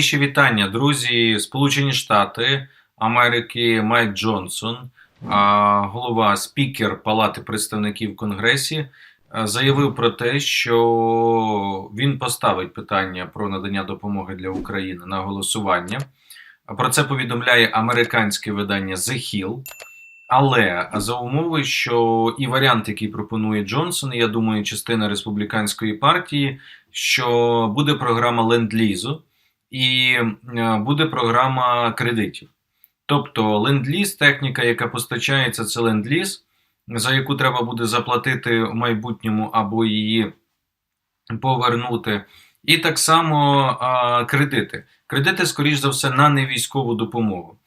Ще вітання, друзі. Сполучені Штати Америки Майк Джонсон, голова спікер Палати представників Конгресі, заявив про те, що він поставить питання про надання допомоги для України на голосування. Про це повідомляє американське видання The Hill. Але за умови, що і варіант, який пропонує Джонсон, я думаю, частина республіканської партії, що буде програма ленд-лізу і е, буде програма кредитів. Тобто ленд-ліз, техніка, яка постачається, це ленд-ліз, за яку треба буде заплатити в майбутньому або її повернути. І так само а, кредити. Кредити, скоріш за все, на невійськову допомогу.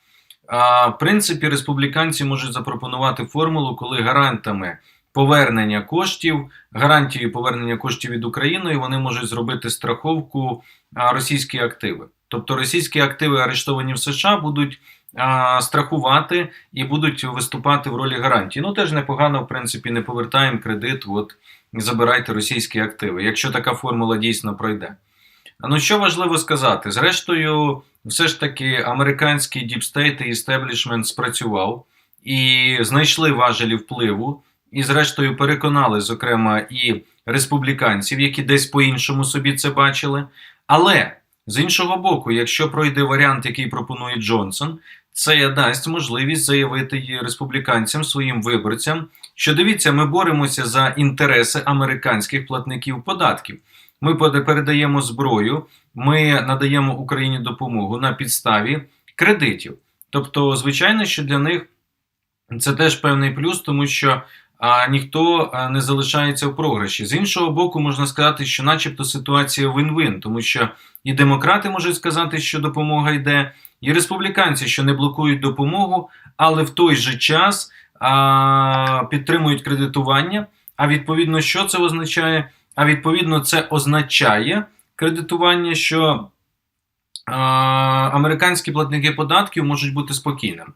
А, в принципі, республіканці можуть запропонувати формулу, коли гарантами повернення коштів, гарантією повернення коштів від України, вони можуть зробити страховку російські активи. Тобто російські активи, арештовані в США, будуть а, страхувати і будуть виступати в ролі гарантії. Ну теж непогано, в принципі, не повертаємо кредит. От забирайте російські активи, якщо така формула дійсно пройде. Ну що важливо сказати? Зрештою, все ж таки, американський діпстейт і істеблішмент спрацював і знайшли важелі впливу, і, зрештою, переконали, зокрема, і республіканців, які десь по-іншому собі це бачили. Але з іншого боку, якщо пройде варіант, який пропонує Джонсон, це дасть можливість заявити республіканцям своїм виборцям, що дивіться, ми боремося за інтереси американських платників податків. Ми передаємо зброю, ми надаємо Україні допомогу на підставі кредитів. Тобто, звичайно, що для них це теж певний плюс, тому що а, ніхто не залишається в програші. З іншого боку, можна сказати, що, начебто, ситуація вин-вин, тому що і демократи можуть сказати, що допомога йде, і республіканці, що не блокують допомогу, але в той же час а, підтримують кредитування. А відповідно, що це означає? А відповідно, це означає кредитування, що а, американські платники податків можуть бути спокійними.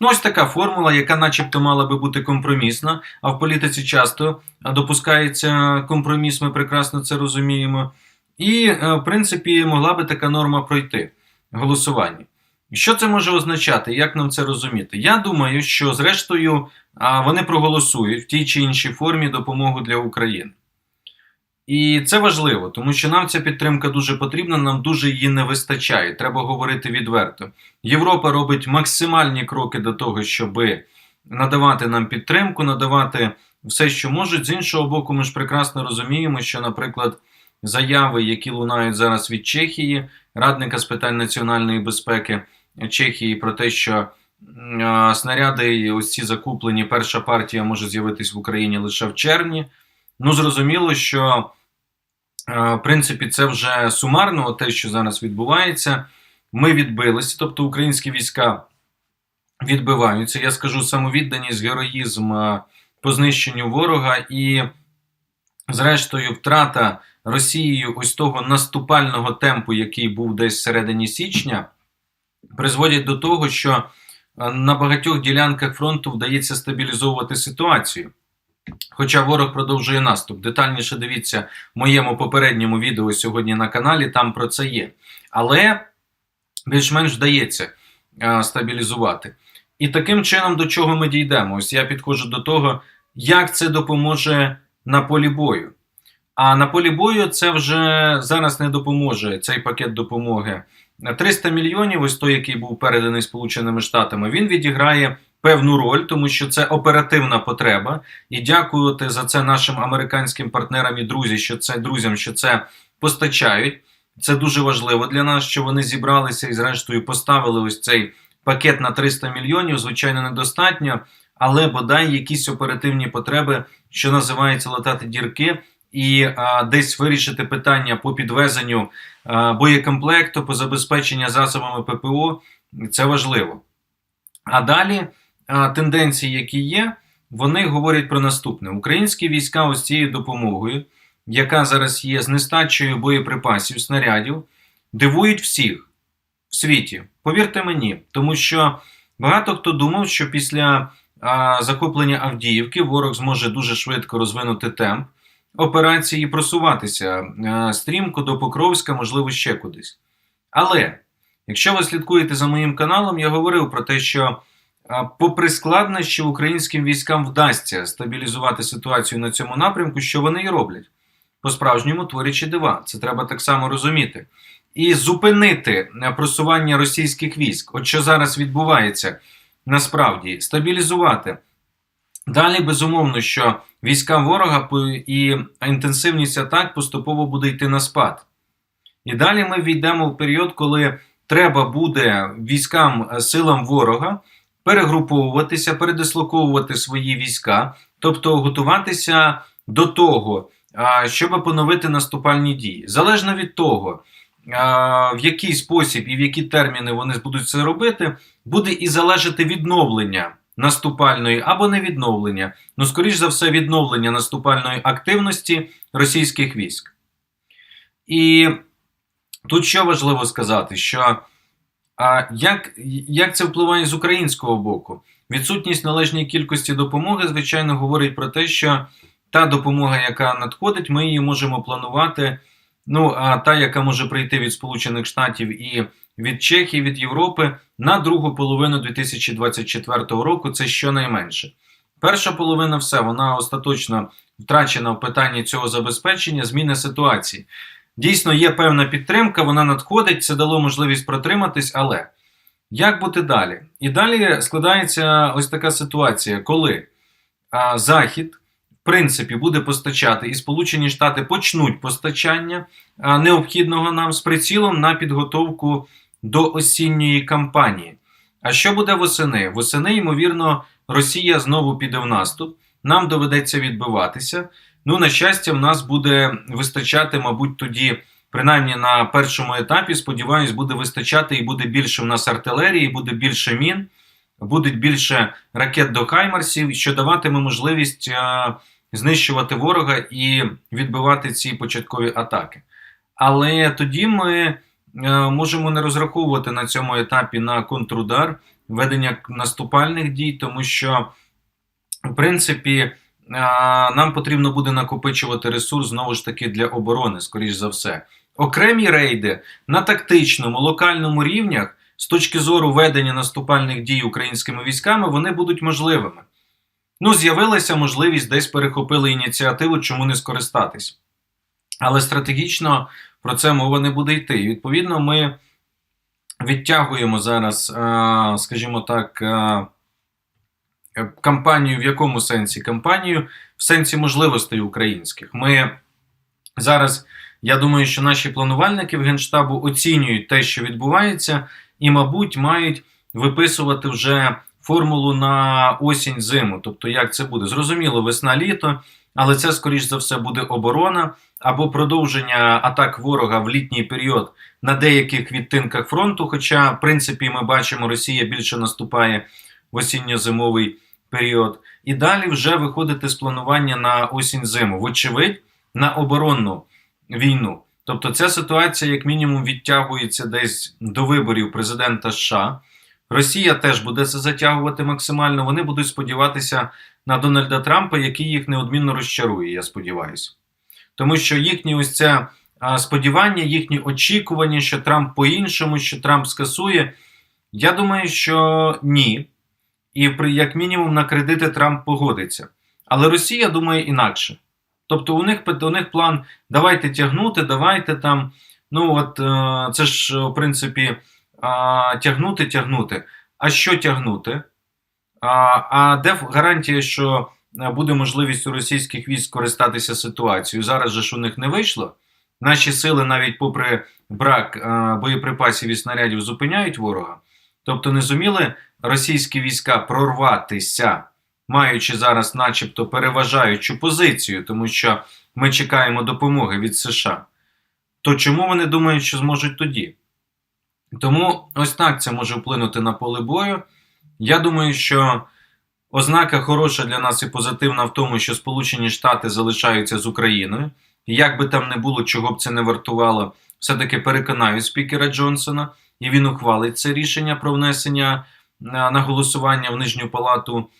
Ну, ось така формула, яка начебто мала би бути компромісна, а в політиці часто допускається компроміс, ми прекрасно це розуміємо. І, е, в принципі, могла би така норма пройти голосування. Що це може означати? Як нам це розуміти? Я думаю, що зрештою вони проголосують в тій чи іншій формі допомогу для України. І це важливо, тому що нам ця підтримка дуже потрібна, нам дуже її не вистачає. Треба говорити відверто. Європа робить максимальні кроки до того, щоб надавати нам підтримку, надавати все, що можуть. З іншого боку, ми ж прекрасно розуміємо, що, наприклад, заяви, які лунають зараз від Чехії, радника з питань національної безпеки Чехії, про те, що снаряди, ось ці закуплені, перша партія може з'явитись в Україні лише в червні. Ну, зрозуміло, що е, в принципі це вже сумарно, те, що зараз відбувається. Ми відбилися, тобто українські війська відбиваються. Я скажу самовідданість, героїзм е, по знищенню ворога і, зрештою, втрата Росією ось того наступального темпу, який був десь всередині січня, призводять до того, що е, на багатьох ділянках фронту вдається стабілізовувати ситуацію. Хоча ворог продовжує наступ. Детальніше дивіться в моєму попередньому відео сьогодні на каналі, там про це є. Але більш-менш вдається е, стабілізувати. І таким чином до чого ми дійдемо? Ось я підходжу до того, як це допоможе на полі бою. А на полі бою це вже зараз не допоможе цей пакет допомоги. 300 мільйонів, ось той, який був переданий Сполученими Штатами, він відіграє певну роль, тому що це оперативна потреба. І дякувати за це нашим американським партнерам і друзі, що це друзям, що це постачають. Це дуже важливо для нас, що вони зібралися і, зрештою, поставили ось цей пакет на 300 мільйонів. Звичайно, недостатньо, але бодай якісь оперативні потреби, що називається латати дірки, і а, десь вирішити питання по підвезенню а, боєкомплекту, по забезпеченню засобами ППО. Це важливо. А далі тенденції, які є, вони говорять про наступне: українські війська ось цією допомогою, яка зараз є з нестачею боєприпасів, снарядів, дивують всіх в світі. Повірте мені, тому що багато хто думав, що після а, захоплення Авдіївки ворог зможе дуже швидко розвинути темп операції просуватися а, стрімко до Покровська, можливо, ще кудись. Але якщо ви слідкуєте за моїм каналом, я говорив про те, що попри складнощі українським військам вдасться стабілізувати ситуацію на цьому напрямку, що вони і роблять. По-справжньому творячи дива. Це треба так само розуміти. І зупинити е, просування російських військ. От що зараз відбувається насправді, стабілізувати. Далі, безумовно, що військам ворога і інтенсивність атак поступово буде йти на спад. І далі ми війдемо в період, коли треба буде військам, е, силам ворога перегруповуватися, передислоковувати свої війська, тобто готуватися до того, щоб поновити наступальні дії. Залежно від того, в який спосіб і в які терміни вони будуть це робити, буде і залежати відновлення наступальної або не відновлення, ну, скоріш за все, відновлення наступальної активності російських військ. І тут що важливо сказати, що а, як, як це впливає з українського боку? Відсутність належної кількості допомоги, звичайно, говорить про те, що та допомога, яка надходить, ми її можемо планувати. Ну, а та, яка може прийти від Сполучених Штатів і від Чехії, від Європи на другу половину 2024 року, це щонайменше. Перша половина все, вона остаточно втрачена в питанні цього забезпечення, зміни ситуації. Дійсно, є певна підтримка, вона надходить, це дало можливість протриматись, але як бути далі? І далі складається ось така ситуація, коли а, Захід, в принципі, буде постачати, і Сполучені Штати почнуть постачання а, необхідного нам з прицілом на підготовку до осінньої кампанії. А що буде восени? Восени, ймовірно, Росія знову піде в наступ. Нам доведеться відбиватися. Ну, на щастя, в нас буде вистачати, мабуть, тоді, принаймні на першому етапі, сподіваюсь, буде вистачати і буде більше в нас артилерії, буде більше мін, буде більше ракет до Хаймарсів, що даватиме можливість е, знищувати ворога і відбивати ці початкові атаки. Але тоді ми е, можемо не розраховувати на цьому етапі на контрудар, ведення наступальних дій, тому що, в принципі, нам потрібно буде накопичувати ресурс знову ж таки для оборони, скоріш за все. Окремі рейди на тактичному, локальному рівнях, з точки зору ведення наступальних дій українськими військами, вони будуть можливими. Ну, з'явилася можливість, десь перехопили ініціативу, чому не скористатись. Але стратегічно про це мова не буде йти. І відповідно, ми відтягуємо зараз, скажімо так. Е, Кампанію в якому сенсі? Кампанію в сенсі можливостей українських. Ми зараз, я думаю, що наші планувальники в Генштабу оцінюють те, що відбувається, і, мабуть, мають виписувати вже формулу на осінь-зиму. Тобто, як це буде? Зрозуміло, весна-літо, але це, скоріш за все, буде оборона або продовження атак ворога в літній період на деяких відтинках фронту. Хоча, в принципі, ми бачимо, Росія більше наступає в осінньо-зимовий період, і далі вже виходити з планування на осінь-зиму, вочевидь, на оборонну війну. Тобто ця ситуація, як мінімум, відтягується десь до виборів президента США. Росія теж буде це затягувати максимально. Вони будуть сподіватися на Дональда Трампа, який їх неодмінно розчарує, я сподіваюся. Тому що їхні ось це сподівання, їхні очікування, що Трамп по-іншому, що Трамп скасує. Я думаю, що ні і як мінімум на кредити Трамп погодиться. Але Росія думає інакше. Тобто, у них у них план давайте тягнути, давайте там. Ну от е, це ж, в принципі, е, тягнути, тягнути. А що тягнути? А, а де гарантія, що е, буде можливість у російських військ користатися ситуацією? Зараз же ж у них не вийшло. Наші сили, навіть попри брак е, боєприпасів і снарядів, зупиняють ворога. Тобто не зуміли російські війська прорватися, маючи зараз, начебто, переважаючу позицію, тому що ми чекаємо допомоги від США. То чому вони думають, що зможуть тоді? Тому ось так це може вплинути на поле бою. Я думаю, що ознака хороша для нас і позитивна в тому, що Сполучені Штати залишаються з Україною. І як би там не було, чого б це не вартувало, все-таки переконають спікера Джонсона, і він ухвалить це рішення про внесення на голосування в Нижню палату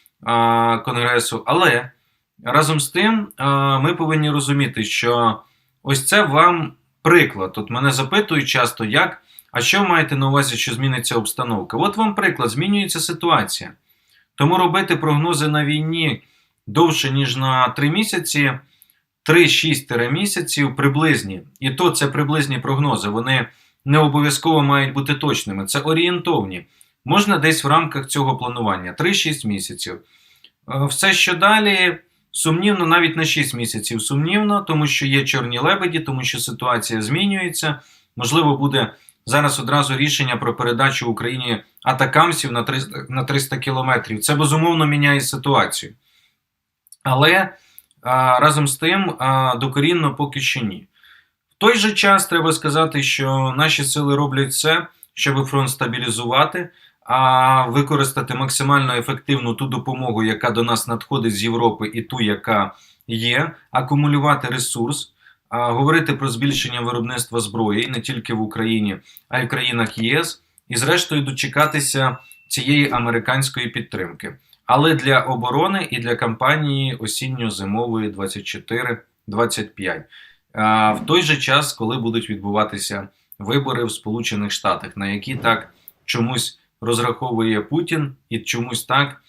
Конгресу. Але разом з тим ми повинні розуміти, що ось це вам приклад. От мене запитують часто, як А що ви маєте на увазі, що зміниться обстановка? От вам приклад, змінюється ситуація. Тому робити прогнози на війні довше, ніж на 3 місяці, 3-6 місяців приблизні. І то це приблизні прогнози. Вони не обов'язково мають бути точними. Це орієнтовні. Можна десь в рамках цього планування 3-6 місяців. Е, Все, що далі, сумнівно, навіть на 6 місяців сумнівно, тому що є чорні лебеді, тому що ситуація змінюється. Можливо, буде зараз одразу рішення про передачу Україні атакамсів на 300, на 300 кілометрів. Це безумовно міняє ситуацію. Але а, разом з тим а, докорінно поки що ні. В той же час треба сказати, що наші сили роблять все, щоб фронт стабілізувати, а використати максимально ефективну ту допомогу, яка до нас надходить з Європи, і ту, яка є, акумулювати ресурс, говорити про збільшення виробництва зброї не тільки в Україні, а й в країнах єС, і зрештою дочекатися цієї американської підтримки. Але для оборони і для кампанії осінньо-зимової 24-25. В той же час, коли будуть відбуватися вибори в Сполучених Штатах, на які так чомусь розраховує Путін і чомусь так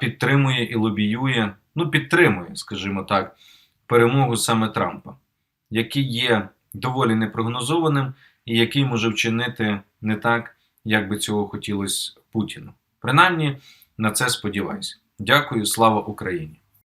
підтримує і лобіює, ну підтримує, скажімо так, перемогу саме Трампа, який є доволі непрогнозованим і який може вчинити не так, як би цього хотілося Путіну. Принаймні, на це сподіваюся. Дякую, слава Україні!